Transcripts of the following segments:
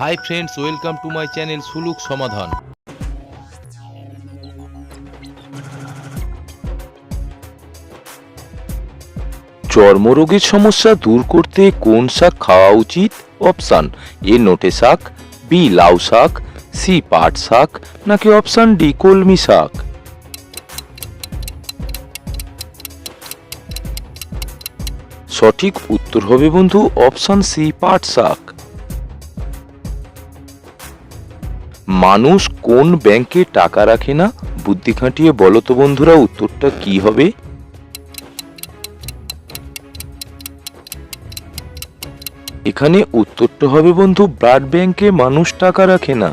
Hi friends welcome to my channel সুলুক সমাধান চর্মরোগের সমস্যা দূর করতে কোন শাক খাওয়া উচিত? অপশান এ নোটে শাক বি লাউ শাক সি পাট শাক, নাকি অপশান ডি কলমি শাক? সঠিক উত্তর হবে বন্ধু অপশান সি পাট শাক। মানুষ কোন ব্যাংকে টাকা রাখে না? বুদ্ধি খাটিয়ে বলো তো বন্ধুরা, উত্তরটা কি হবে? এখানে উত্তরটা হবে বন্ধু, ব্লাড ব্যাংকে মানুষ টাকা রাখে না।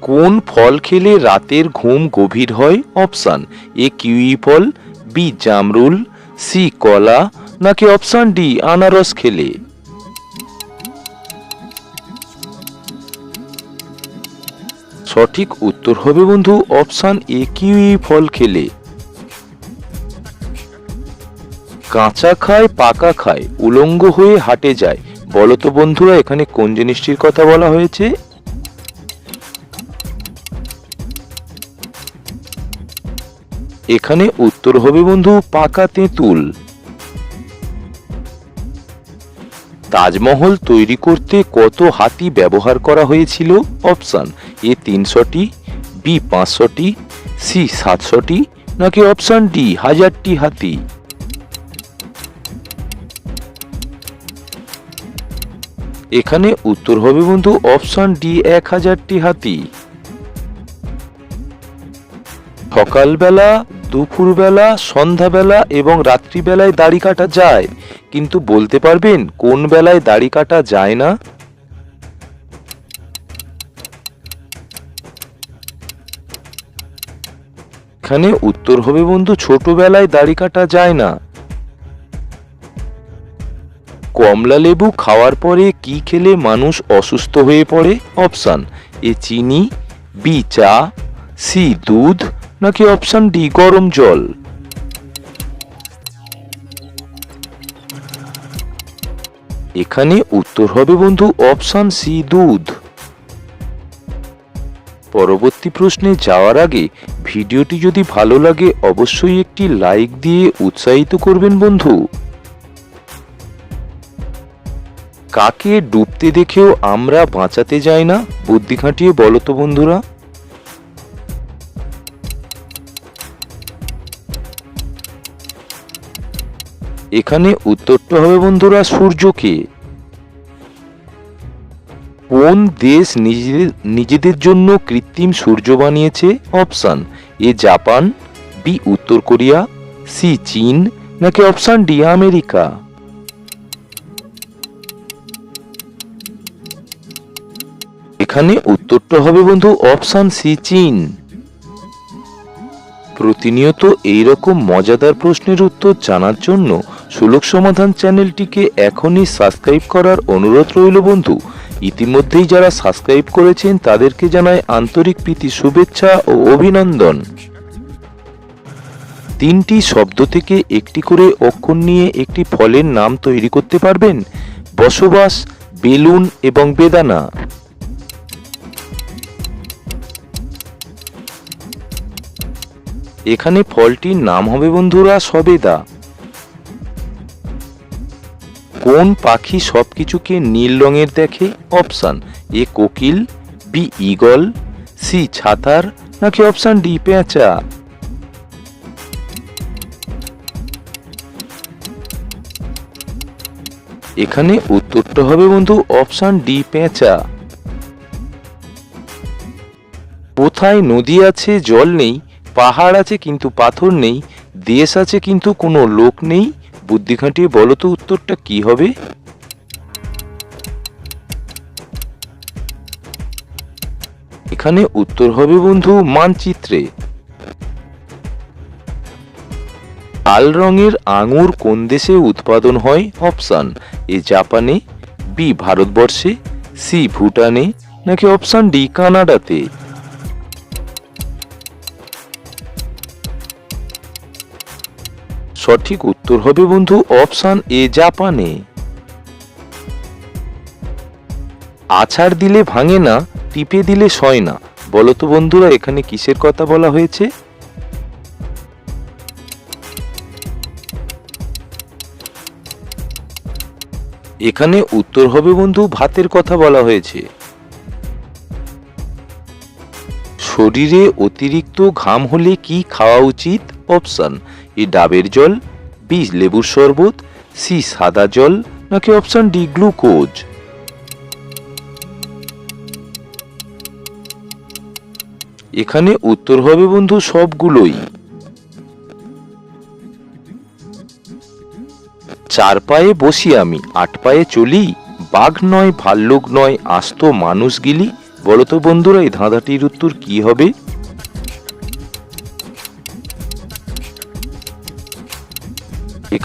কোন ফল খেলে রাতের ঘুম গভীর হয়? অপশান, এ কিউই ফল, বি জামরুল, সি কলা, নাকি অপশান ডি আনারস খেলে? সঠিক উত্তর হবে বন্ধু অপশান এ, কিউই ফল খেলে। কাঁচা খায়, পাকা খায়, উলঙ্গ হয়ে হাটে যায়। বলতো বন্ধুরা, এখানে কোন জিনিসটির কথা বলা হয়েছে? এখানে উত্তর হবে বন্ধু পাকা তেঁতুল। তাজমহল তৈরি করতে কত হাতি ব্যবহার করা হয়েছিল? অপশান এ তিনশোটি বি পাঁচশোটি সি সাতশোটি নাকি অপশান ডি হাজারটি হাতি? এখানে উত্তর হবে বন্ধু অপশান ডি এক হাজারটি হাতি। সকালবেলা, দুপুরবেলা, সন্ধ্যাবেলা এবং রাত্রিবেলায় দাড়ি কাটা যায়। কিন্তু বলতে পারবেন কোন বেলায় দাড়ি কাটা যায় না? এখানে উত্তর হবে, বন্ধু, ছোটবেলায় দাড়ি কাটা যায় না। কমলা লেবু খাওয়ার পরে কি খেলে মানুষ অসুস্থ হয়ে পড়ে? অপশান, এ চিনি, বি চা, সি দুধ, নাকি অপশান ডি গরম জল। এখানে উত্তর হবে, বন্ধু, অপশান সি দুধ। পরবর্তী প্রশ্নে যাওয়ার আগে ভিডিওটি যদি ভালো লাগে অবশ্যই একটি লাইক দিয়ে উৎসাহিত করবেন বন্ধু। কাকে ডুবতে দেখেও আমরা বাঁচাতে যাই না? বুদ্ধি খাটিয়ে বলো তো বন্ধুরা। এখানে উত্তরটা হবে বন্ধুরা সূর্যকে। কোন দেশ নিজেদের নিজেদের জন্য কৃত্রিম সূর্য বানিয়েছে? অপশান এ জাপান, বি উত্তর কোরিয়া, সি চীন, নাকি অপশান ডি আমেরিকা? এখানে উত্তরটা হবে বন্ধু অপশান সি চীন। প্রতিনিয়ত এইরকম মজাদার প্রশ্নের উত্তর জানার জন্য সুলভ সমাধান চ্যানেলটিকে এখনই সাবস্ক্রাইব করার অনুরোধ রইল বন্ধু। ইতিমধ্যেই যারা সাবস্ক্রাইব করেছেন তাদেরকে জানাই আন্তরিক প্রীতি, শুভেচ্ছা ও অভিনন্দন। তিনটি শব্দ থেকে একটি করে অক্ষর নিয়ে একটি ফলের নাম তৈরি করতে পারবেন? বসবাস, বেলুন এবং বেদানা। এখানে ফলটির নাম হবে বন্ধুরা সবেদা। কোন পাখি সব কিছুকে নীল রঙের দেখে? অপশান, এ কোকিল, বি ইগল, সি ছাতার, নাকি অপশান ডি পেঁচা? এখানে উত্তরটা হবে বন্ধু অপশান ডি পেঁচা। কোথায় নদী আছে, জল নেই, পাহাড় আছে কিন্তু পাথর নেই, দেশ আছে কিন্তু কোনো লোক নেই বুদ্ধি খাটিয়ে বলো তো উত্তরটা কি হবে? এখানে উত্তর হবে বন্ধু মানচিত্রে। লাল রঙের আঙুর কোন দেশে উৎপাদন হয়? অপশান এ জাপানে, বি ভারতবর্ষে, সি ভুটানে, নাকি অপশান ডি কানাডাতে? সঠিক উত্তর হবে বন্ধু অপশান এ জাপানে। আছাড় দিলে ভাঙে না, টিপে দিলে সয় না। বলতো বন্ধুরা, এখানে কিসের কথা বলা হয়েছে? এখানে উত্তর হবে বন্ধু, ভাতের কথা বলা হয়েছে। শরীরে অতিরিক্ত ঘাম হলে কি খাওয়া উচিত? অপশন এ ডাবের জল বি লেবুর শরবত, সি সাদা জল, নাকি অপশন ডি গ্লুকোজ? এখানে উত্তর হবে বন্ধু সবগুলোই। চার পায়ে বসি আমি, আট পায়ে চলি, বাঘ নয়, ভাল্লুক নয়, আস্ত মানুষ গিলি। বলো তো বন্ধুরা, এই ধাঁধাটির উত্তর কি হবে?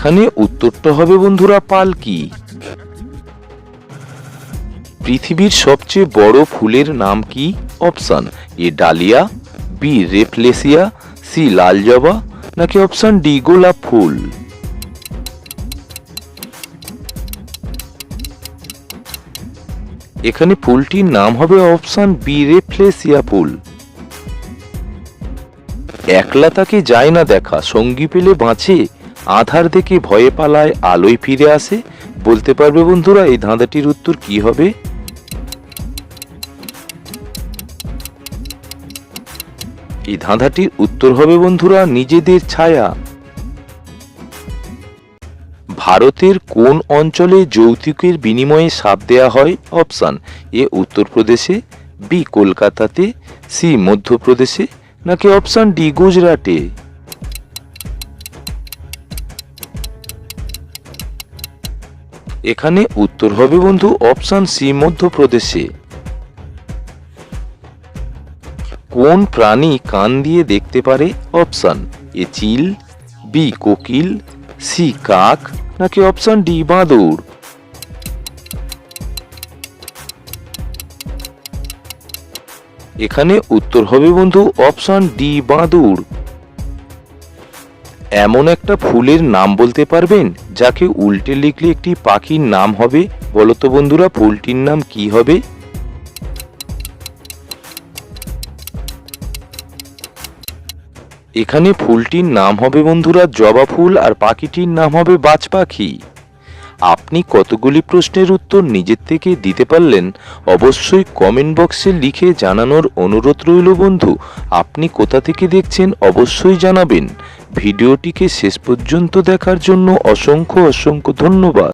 এখানে উত্তরটা হবে, বন্ধুরা, পালকি। পৃথিবীর সবচেয়ে বড় ফুলের নাম কি? Option A, dahlia, B rafflesia C লাল জবা নাকি অপশন ডি, গোলাপ ফুল? এখানে ফুলটির নাম হবে অপশন বি রেফলেসিয়া ফুল। একলা তাকে যায় না দেখা, সঙ্গী পেলে বাঁচে। আধার দেখে ভয়ে পালায় আলোয় ফিরে আসে। বলতে পারবে বন্ধুরা, এই ধাঁধাটির উত্তর কি হবে? এই ধাঁধাটির উত্তর হবে বন্ধুরা, নিজেদের ছায়া। ভারতের কোন অঞ্চলে যৌতুকের বিনিময়ে সাপ দেয়া হয়? অপশান এ, উত্তরপ্রদেশে, বি, কলকাতাতে, সি, মধ্যপ্রদেশে, নাকি অপশান ডি, গুজরাটে? এখানে উত্তর হবে বন্ধু অপশান সি, মধ্যপ্রদেশে। কোন প্রাণী কান দিয়ে দেখতে পারে? অপশান এ, চিল, বি, কোকিল, সি, কাক, নাকি অপশান ডি, বাঁদর। এখানে উত্তর হবে বন্ধু অপশান ডি, বাঁদর। এমন একটা ফুলের নাম বলতে পারবেন, যাকে উল্টে লিখলে একটি পাখির নাম হবে? বলতো বন্ধুরা, ফুলটির নাম কি হবে? এখানে ফুলটির নাম হবে বন্ধুরা জবা ফুল, আর পাখিটির নাম হবে বাজ পাখি। আপনি কতগুলি প্রশ্নের উত্তর নিজের থেকে দিতে পারলেন, অবশ্যই কমেন্ট বক্সে লিখে জানানোর অনুরোধ রইল বন্ধু। আপনি কোথা থেকে দেখছেন অবশ্যই জানাবেন। ভিডিওটিকে শেষ পর্যন্ত দেখার জন্য অসংখ্য অসংখ্য ধন্যবাদ।